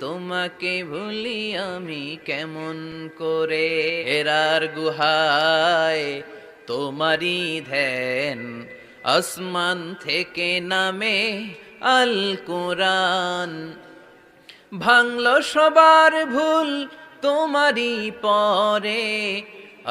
তোমাকে ভুলি আমি কেমন করে? এরার গুহায় তোমারই ধ্যান, আসমান থেকে নামে আল কোরআন। ভাঙল সবার ভুল তোমারই পরে,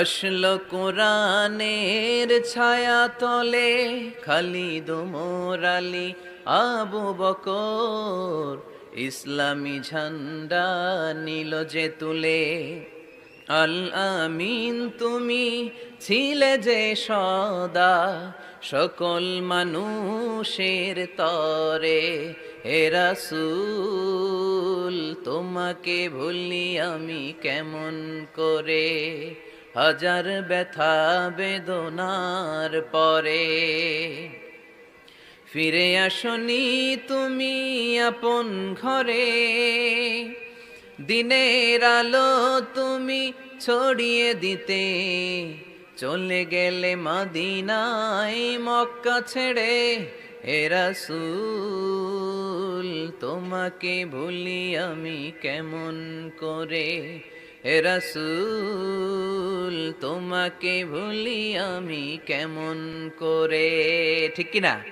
আসল কোরআনের ছায়া তলে খালিদ মোরালি আবু বকর। ইসলামী ঝান্ডা নিল যে তুলে। আল আমিন, তুমি ছিলে যে সদা। সকল মানুষের তরে হেরাসুল তোমাকে ভুলি আমি কেমন করে? হাজার ব্যথা বেদনার পরে ফিরে আসনি তুমি আপন ঘরে। দিনের আলো তুমি ছড়িয়ে দিতে। চলে গেলে মাদিনায় মক্কা ছেড়ে এরাসুল তোমাকে ভুলি আমি কেমন করে? এরাসুল তোমাকে ভুলি আমি কেমন করে? ঠিক কিনা?